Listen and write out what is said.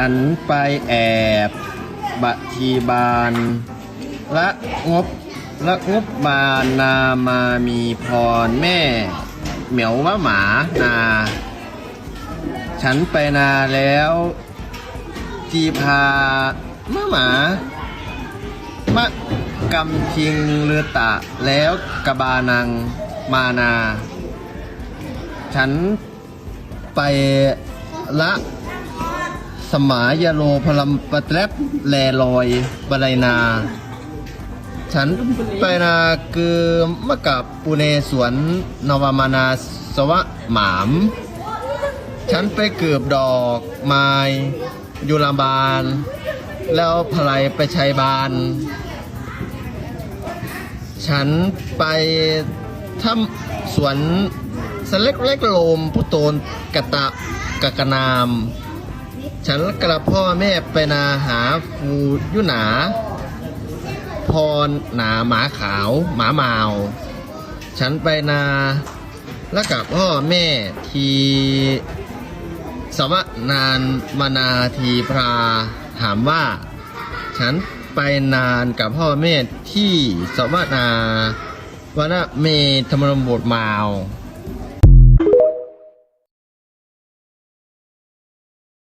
ฉันไปแอบบัทีบานละงบละงบบานามามีพรแม่ เหมียวว่าหมานา ฉันไปนาแล้ว จีพามะหมามะกำทิงเรือตะแล้วกะบานังมานา ฉันไปละ สมายาโลพลัมปะแตรบแลลอยบไลนา ฉันไปนาคือมะกับปุเนสวนนวมานาสวะหมาม ฉันไปเกือบดอกไม้ยุลาบาลแล้วพลายไปชัยบาน ฉันไปทำสวนสเล็กเล็กโลมผู้โตนกะตะกะกะนาม ฉันกระพ่อแม่ไปนาหาฟูยุหนา พรหนาหมาขาวหมาเมาฉันไปนาแล้วกับพ่อแม่ทีสวะนานมานาทีพราถามว่า ฉันไปนานกับพ่อแม่ที่สวะนาวนะเมธรรมรมบทมาว